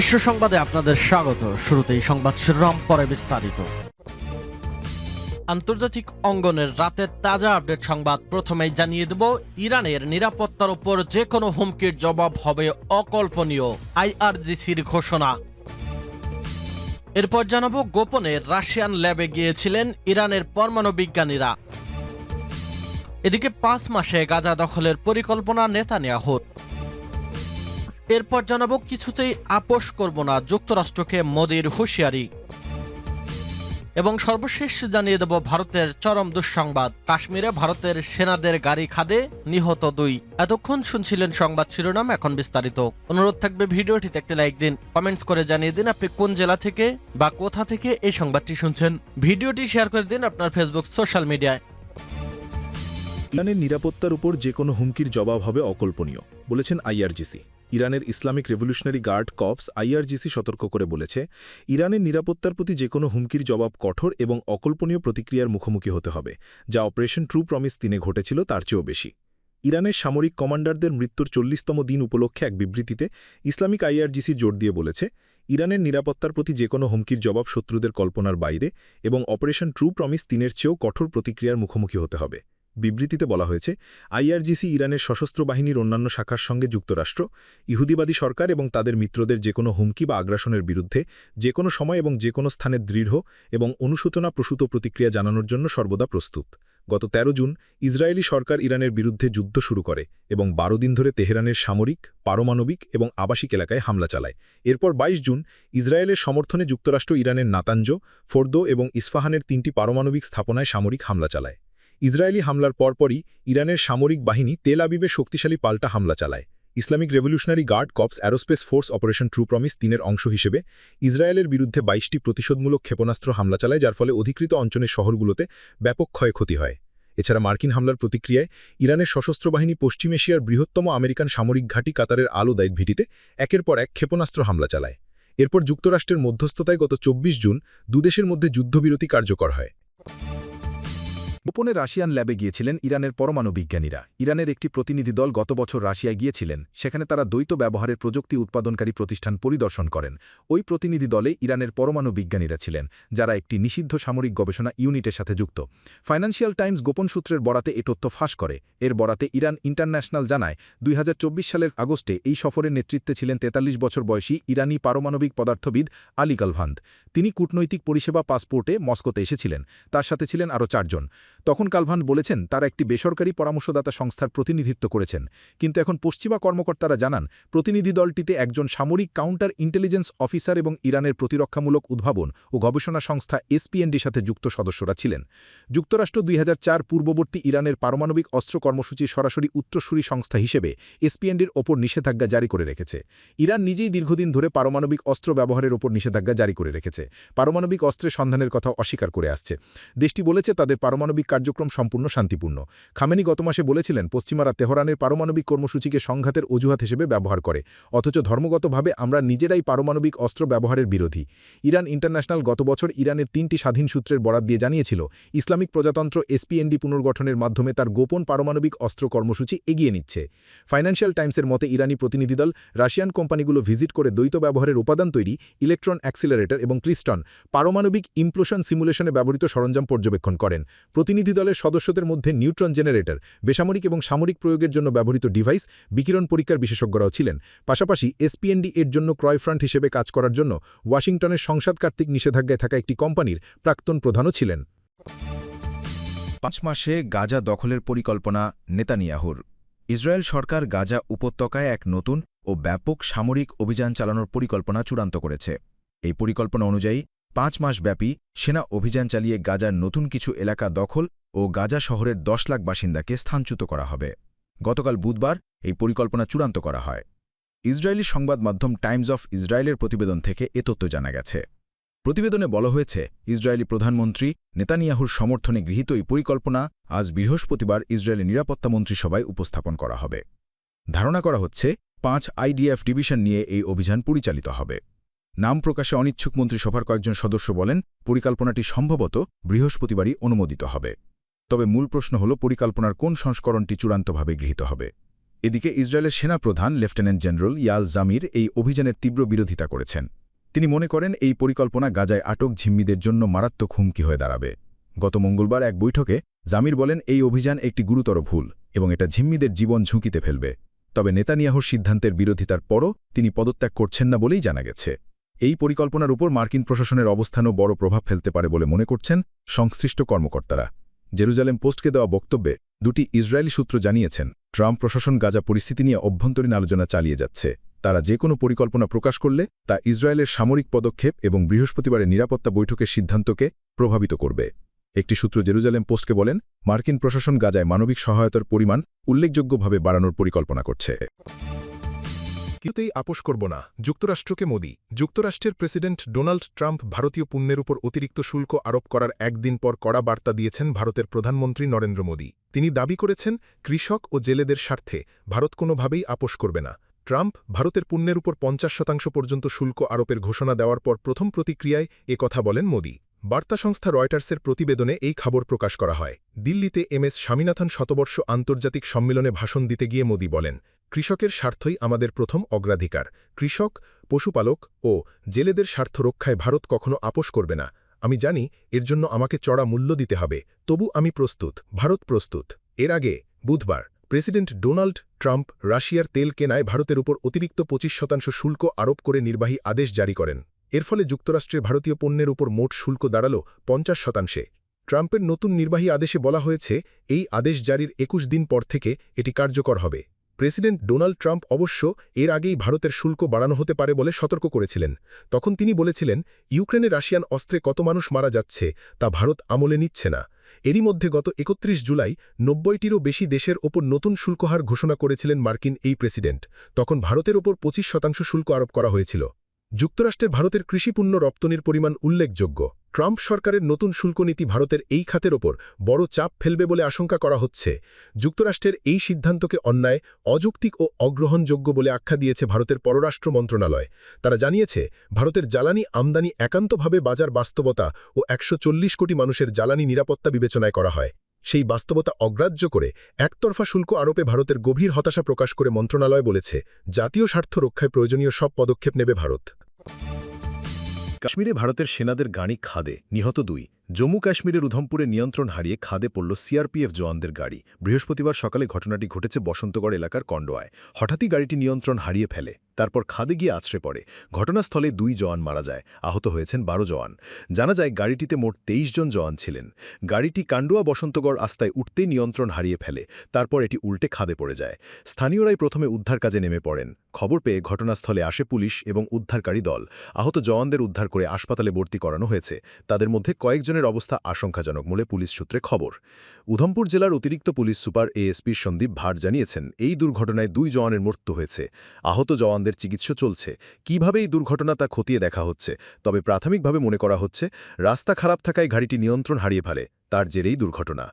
বিশ্ব সংবাদে আপনাদের স্বাগত। শুরুতেই সংবাদ শিরোনাম, পরে বিস্তারিত। আন্তর্জাতিক অঙ্গনের রাতের তাজা আপডেট সংবাদ প্রথমেই জানিয়ে দেব, ইরানের নিরাপত্তার উপর যে কোনো হুমকির জবাব হবে অকল্পনীয়, আইআরজিসির ঘোষণা। এরপর জানাব, গোপনে রাশিয়ান ল্যাবে গিয়েছিলেন ইরানের পরমাণু বিজ্ঞানীরা। এদিকে পাঁচ মাসে গাজা দখলের পরিকল্পনা নেতানিয়াহুর। এরপর জানাব, কিছুতেই আপোষ করব না যুক্তরাষ্ট্রকে মোদির হুঁশিয়ারি। এবং সর্বশেষ জানিয়ে দেব, ভারতের চরম দুঃসংবাদ। কাশ্মীরে ভারতের সেনাদের গাড়ি খাদে নিহত দুই। এতক্ষণ শুনছিলেন সংবাদ শিরোনাম, এখন বিস্তারিত। অনুরোধ থাকবে ভিডিওটিতে একটি লাইক দিন, কমেন্টস করে জানিয়ে দিন আপনি কোন জেলা থেকে বা কোথা থেকে এই সংবাদটি শুনছেন। ভিডিওটি শেয়ার করে দিন আপনার ফেসবুক, সোশ্যাল মিডিয়ায়। ইরানের নিরাপত্তার উপর যে কোনো হুমকির জবাব হবে অকল্পনীয়, বলেছেন আইআরজিসি। ইরানের Islamic revolutionary guard corps IRGC সতর্ক করে বলেছে, ইরানের নিরাপত্তার প্রতি যে কোনো হুমকির জবাব কঠোর এবং অকল্পনীয় প্রতিক্রিয়ার মুখোমুখি হতে হবে, যা অপারেশন ট্রু প্রমিস দিনে ঘটেছিল তার চেয়েও বেশি। ইরানের সামরিক কমান্ডারদের মৃত্যুর চল্লিশতম দিন উপলক্ষে এক বিবৃতিতে ইসলামিক আইআরজিসি জোর দিয়ে বলেছে, ইরানের নিরাপত্তার প্রতি যে কোনো হুমকির জবাব শত্রুদের কল্পনার বাইরে এবং অপারেশন ট্রু প্রমিস দিনের চেয়েও কঠোর প্রতিক্রিয়ার মুখোমুখি হতে হবে। বিবৃতিতে বলা হয়েছে, আইআরজিসি ইরানের সশস্ত্র বাহিনীর অন্যান্য শাখার সঙ্গে যুক্তরাষ্ট্র, ইহুদিবাদী সরকার এবং তাদের মিত্রদের যে কোনো হুমকি বা আগ্রাসনের বিরুদ্ধে যে কোনো সময় এবং যে কোনো স্থানে দৃঢ় এবং অনুশোচনা প্রসূত প্রতিক্রিয়া জানানোর জন্য সর্বদা প্রস্তুত। গত ১৩ জুন, ইসরায়েলি সরকার ইরানের বিরুদ্ধে যুদ্ধ শুরু করে এবং বারো দিন ধরে তেহরানের সামরিক, পারমাণবিক এবং আবাসিক এলাকায় হামলা চালায়। এরপর ২২ জুন, ইসরায়েলের সমর্থনে যুক্তরাষ্ট্র ইরানের নাতাঞ্জ ফোর্দো এবং ইস্ফাহানের তিনটি পারমাণবিক স্থাপনায় সামরিক হামলা চালায়। ইসরায়েলি হামলার পরপরই ইরানের সামরিক বাহিনী তেল আবিবে শক্তিশালী পাল্টা হামলা চালায়। Islamic revolutionary guard corps aerospace force operation true promise তিনের অংশ হিসেবে ইসরায়েলের বিরুদ্ধে বাইশটি প্রতিশোধমূলক ক্ষেপণাস্ত্র হামলা চালায়, যার ফলে অধিকৃত অঞ্চলের শহরগুলোতে ব্যাপক ক্ষয়ক্ষতি হয়। এছাড়া মার্কিন হামলার প্রতিক্রিয়ায় ইরানের সশস্ত্র বাহিনী পশ্চিম এশিয়ার বৃহত্তম আমেরিকান সামরিক ঘাঁটি কাতারের আলো দায়িত ভিটিতে একের পর এক ক্ষেপণাস্ত্র হামলা চালায়। এরপর যুক্তরাষ্ট্রের মধ্যস্থতায় গত চব্বিশ জুন দুদেশের মধ্যে যুদ্ধবিরতি কার্যকর হয়। গোপনে রাশিয়ান ল্যাবে গিয়েছিলেন ইরানের পরমাণু বিজ্ঞানীরা। ইরানের একটি প্রতিনিধি দল গত বছর রাশিয়ায় গিয়েছিলেন, সেখানে তারা দ্বৈত ব্যবহারের প্রযুক্তি উৎপাদনকারী প্রতিষ্ঠান পরিদর্শন করেন। ওই প্রতিনিধি দলে ইরানের পরমাণু বিজ্ঞানীরা ছিলেন, যারা একটি নিষিদ্ধ সামরিক গবেষণা ইউনিটের সাথে যুক্ত। ফাইন্যান্সিয়াল টাইমস গোপন সূত্রের বরাতে এ তথ্য ফাঁস করে। এর বরাতে ইরান ইন্টারন্যাশনাল জানায়, দুই হাজার চব্বিশ সালের আগস্টে এই সফরের নেতৃত্বে ছিলেন ৪৩ বছর বয়সী ইরানি পারমাণবিক পদার্থবিদ আলী গালভান্দ। তিনি কূটনৈতিক পরিষেবা পাসপোর্টে মস্কোতে এসেছিলেন, তার সাথে ছিলেন আরও চারজন। তখন কালভান বলেছেন, তারা একটি বেসরকারি পরামর্শদাতা সংস্থার প্রতিনিধিত্ব করেছেন। কিন্তু এখন পশ্চিমা কর্মকর্তারা জানান, প্রতিনিধি দলটিতে একজন সামরিক কাউন্টার ইন্টেলিজেন্স অফিসার এবং ইরানের প্রতিরক্ষামূলক উদ্ভাবন ও গবেষণা সংস্থা এসপিএনডির সাথে যুক্ত সদস্যরা ছিলেন। যুক্তরাষ্ট্র দুই হাজার চার পূর্ববর্তী ইরানের পারমাণবিক অস্ত্র কর্মসূচি সরাসরি উত্তরসূরি সংস্থা হিসেবে এসপিএনডির ওপর নিষেধাজ্ঞা জারি করে রেখেছে। ইরান নিজেই দীর্ঘদিন ধরে পারমাণবিক অস্ত্র ব্যবহারের ওপর নিষেধাজ্ঞা জারি করে রেখেছে। পারমাণবিক অস্ত্রের সন্ধানের কথা অস্বীকার করে আসছে। দেশটি বলেছে, তাদের পারমাণবিক কার্যক্রম সম্পূর্ণ শান্তিপূর্ণ। খামেনি গত মাসে বলেছিলেন, পশ্চিমারা তেহরানের পারমাণবিক কর্মসূচিকে সংঘাতের অজুহাত হিসেবে ব্যবহার করে। অথচ ধর্মগতভাবে আমরা নিজেরাই পারমাণবিক অস্ত্র ব্যবহারের বিরোধী। ইরান ইন্টারন্যাশনাল গত বছর ইরানের তিনটি স্বাধীন সূত্রের বরাত দিয়ে জানিয়েছিল, ইসলামিক প্রজাতন্ত্র এসপিএনডি পুনর্গঠনের মাধ্যমে তার গোপন পারমাণবিক অস্ত্র কর্মসূচি এগিয়ে নিচ্ছে। ফাইন্যান্সিয়াল টাইমসের মতে ইরানি প্রতিনিধিদল রাশিয়ান কোম্পানিগুলো ভিজিট করে দ্বৈত ব্যবহারের উপাদান তৈরি, ইলেকট্রন অ্যাক্সিলারেটর এবং ক্লিস্টন পারমাণবিক ইমপ্লোশন সিমুলেশনে ব্যবহৃত সরঞ্জাম পর্যবেক্ষণ করেন। প্রতিনিধি দলের সদস্যদের মধ্যে নিউট্রন জেনারেটর, বেসামরিক এবং সামরিক প্রয়োগের জন্য ব্যবহৃত ডিভাইস, বিকিরণ পরীক্ষার বিশেষজ্ঞরাও ছিলেন। পাশাপাশি এসপিএনডি এর জন্য ক্রয়ফ্রান্ট হিসেবে কাজ করার জন্য ওয়াশিংটনের সংসদকার্তিক নিষেধাজ্ঞায় থাকা একটি কোম্পানির প্রাক্তন প্রধানও ছিলেন। পাঁচ মাসে গাজা দখলের পরিকল্পনা নেতানিয়াহুর। ইসরায়েল সরকার গাজা উপত্যকায় এক নতুন ও ব্যাপক সামরিক অভিযান চালানোর পরিকল্পনা চূড়ান্ত করেছে। এই পরিকল্পনা অনুযায়ী পাঁচ মাস ব্যাপী সেনা অভিযান চালিয়ে গাজার নতুন কিছু এলাকা দখল ও গাজা শহরের দশ লাখ বাসিন্দাকে স্থানচ্যুত করা হবে। গতকাল বুধবার এই পরিকল্পনা চূড়ান্ত করা হয়। ইসরায়েলি সংবাদ মাধ্যম টাইমস অফ ইসরায়েলের প্রতিবেদন থেকে এ তথ্য জানা গেছে। প্রতিবেদনে বলা হয়েছে, ইসরায়েলি প্রধানমন্ত্রী নেতানিয়াহুর সমর্থনে গৃহীত এই পরিকল্পনা আজ বৃহস্পতিবার ইসরায়েলি নিরাপত্তা মন্ত্রিসভায় উপস্থাপন করা হবে। ধারণা করা হচ্ছে, পাঁচ আইডিএফ ডিভিশন নিয়ে এই অভিযান পরিচালিত হবে। নাম প্রকাশে অনিচ্ছুক মন্ত্রিসভার কয়েকজন সদস্য বলেন, পরিকল্পনাটি সম্ভবত বৃহস্পতিবারই অনুমোদিত হবে। তবে মূল প্রশ্ন হল, পরিকল্পনার কোন সংস্করণটি চূড়ান্তভাবে গৃহীত হবে? এদিকে ইসরায়েলের সেনাপ্রধান, লেফটেন্যান্ট জেনারেল ইয়াল জামির এই অভিযানের তীব্র বিরোধিতা করেছেন। তিনি মনে করেন, এই পরিকল্পনা গাজায় আটক ঝিম্মিদের জন্য মারাত্মক হুমকি হয়ে দাঁড়াবে। গত মঙ্গলবার এক বৈঠকে জামির বলেন, এই অভিযান একটি গুরুতর ভুল এবং এটা ঝিম্মিদের জীবন ঝুঁকিতে ফেলবে। তবে নেতানিয়াহুর সিদ্ধান্তের বিরোধিতার পরও তিনি পদত্যাগ করছেন না বলেই জানা গেছে। এই পরিকল্পনার উপর মার্কিন প্রশাসনের অবস্থানও বড় প্রভাব ফেলতে পারে বলে মনে করছেন সংশ্লিষ্ট কর্মকর্তারা। জেরুজালেম পোস্টকে দেওয়া বক্তব্যে দুটি ইসরায়েলি সূত্র জানিয়েছেন, ট্রাম্প প্রশাসন গাজা পরিস্থিতি নিয়ে অভ্যন্তরীণ আলোচনা চালিয়ে যাচ্ছে। তারা যে কোনো পরিকল্পনা প্রকাশ করলে তা ইসরায়েলের সামরিক পদক্ষেপ এবং বৃহস্পতিবারের নিরাপত্তা বৈঠকের সিদ্ধান্তকে প্রভাবিত করবে। একটি সূত্র জেরুজালেম পোস্টকে বলেন, মার্কিন প্রশাসন গাজায় মানবিক সহায়তার পরিমাণ উল্লেখযোগ্যভাবে বাড়ানোর পরিকল্পনা করছে। কিছুতেই আপোষ করব না। যুক্তরাষ্ট্রকে মোদি। যুক্তরাষ্ট্রের প্রেসিডেন্ট ডোনাল্ড ট্রাম্প ভারতীয় পণ্যের উপর অতিরিক্ত শুল্ক আরোপ করার একদিন পর কড়া বার্তা দিয়েছেন ভারতের প্রধানমন্ত্রী নরেন্দ্র মোদী। তিনি দাবি করেছেন, কৃষক ও জেলেদের স্বার্থে ভারত কোনোভাবেই আপোষ করবে না। ট্রাম্প ভারতের পণ্যের উপর পঞ্চাশ শতাংশ পর্যন্ত শুল্ক আরোপের ঘোষণা দেওয়ার পর প্রথম প্রতিক্রিয়ায় এ কথা বলেন মোদী। বার্তা সংস্থা রয়টার্সের প্রতিবেদনে এই খবর প্রকাশ করা হয়। দিল্লিতে এম এস স্বামীনাথন শতবর্ষ আন্তর্জাতিক সম্মেলনে ভাষণ দিতে গিয়ে মোদী বলেন কৃষকের স্বার্থই আমাদের প্রথম অগ্রাধিকার। কৃষক, পশুপালক ও জেলেদের স্বার্থ রক্ষায় ভারত কখনো আপোষ করবে না। আমি জানি এর জন্য আমাকে চড়া মূল্য দিতে হবে। তবু আমি প্রস্তুত, ভারত প্রস্তুত। এর আগে বুধবার প্রেসিডেন্ট ডোনাল্ড ট্রাম্প রাশিয়ার তেল কেনায় ভারতের উপর অতিরিক্ত পঁচিশ শতাংশ শুল্ক আরোপ করে নির্বাহী আদেশ জারি করেন। এর ফলে যুক্তরাষ্ট্রের ভারতীয় পণ্যের উপর মোট শুল্ক দাঁড়াল পঞ্চাশ শতাংশে। ট্রাম্পের নতুন নির্বাহী আদেশে বলা হয়েছে, এই আদেশ জারির একুশ দিন পর থেকে এটি কার্যকর হবে। প্রেসিডেন্ট ডোনাল্ড ট্রাম্প অবশ্য এর আগেই ভারতের শুল্ক বাড়ানো হতে পারে বলে সতর্ক করেছিলেন। তখন তিনি বলেছিলেন, ইউক্রেনে রাশিয়ান অস্ত্রে কত মানুষ মারা যাচ্ছে, তা ভারত আমলে নিচ্ছে না। এরই মধ্যে গত একত্রিশ জুলাই নব্বইটিরও বেশি দেশের ওপর নতুন শুল্কহার ঘোষণা করেছিলেন মার্কিন এই প্রেসিডেন্ট। তখন ভারতের ওপর পঁচিশ শতাংশ শুল্ক আরোপ করা হয়েছিল। যুক্তরাষ্ট্রের ভারতের কৃষিপণ্য রপ্তানির পরিমাণ উল্লেখযোগ্য। ট্রাম্প সরকারের নতুন শুল্কনীতি ভারতের এই খাতের ওপর বড় চাপ ফেলবে বলে আশঙ্কা করা হচ্ছে। যুক্তরাষ্ট্রের এই সিদ্ধান্তকে অন্যায়, অযৌক্তিক ও অগ্রহণযোগ্য বলে আখ্যা দিয়েছে ভারতের পররাষ্ট্র মন্ত্রণালয়। তারা জানিয়েছে, ভারতের জ্বালানি আমদানি একান্তভাবে বাজার বাস্তবতা ও একশো চল্লিশ কোটি মানুষের জ্বালানি নিরাপত্তা বিবেচনায় করা হয়। সেই বাস্তবতা অগ্রাহ্য করে একতরফা শুল্ক আরোপে ভারতের গভীর হতাশা প্রকাশ করে মন্ত্রণালয় বলেছে, জাতীয় স্বার্থ রক্ষায় প্রয়োজনীয় সব পদক্ষেপ নেবে ভারত। কাশ্মীরে ভারতের সেনাদের গাড়ি খাদে নিহত দুই। জম্মু কাশ্মীরের উধমপুরে নিয়ন্ত্রণ হারিয়ে খাদে পড়ল সিআরপিএফ জওয়ানদের গাড়ি। বৃহস্পতিবার সকালে ঘটনাটি ঘটেছে বসন্তগড় এলাকার কন্ডোয়ায় হঠাৎই গাড়িটি নিয়ন্ত্রণ হারিয়ে ফেলে, তারপর খাদে গিয়ে আছড়ে পড়ে। ঘটনাস্থলে দুই জওয়ান মারা যায়, আহত হয়েছেন বারো জওয়ান। জানা যায়, গাড়িটিতে মোট তেইশ জন জওয়ান ছিলেন। গাড়িটি কান্ডুয়া বসন্তগড় আস্তায় উঠতেই নিয়ন্ত্রণ হারিয়ে ফেলে, তারপর এটি উল্টে খাদে পড়ে যায়। স্থানীয়রাই প্রথমে উদ্ধার কাজে নেমে পড়েন। খবর পেয়ে ঘটনাস্থলে আসে পুলিশ এবং উদ্ধারকারী দল। আহত জওয়ানদের উদ্ধার করে হাসপাতালে ভর্তি করানো হয়েছে। তাদের মধ্যে কয়েকজনের অবস্থা আশঙ্কাজনক বলে পুলিশ সূত্রে খবর। উধমপুর জেলার অতিরিক্ত police super ASP Sandeep Bhat জানিয়েছেন, এই দুর্ঘটনায় দুই জওয়ানের মৃত্যু হয়েছে। আহত জওয়ানদের চিকিৎসা চলছে। কীভাবে এই দুর্ঘটনা তা খতিয়ে দেখা হচ্ছে? তবে প্রাথমিকভাবে মনে করা হচ্ছে, রাস্তা খারাপ থাকায় গাড়িটি নিয়ন্ত্রণ হারিয়ে ফেলে। তার জেরেই দুর্ঘটনা।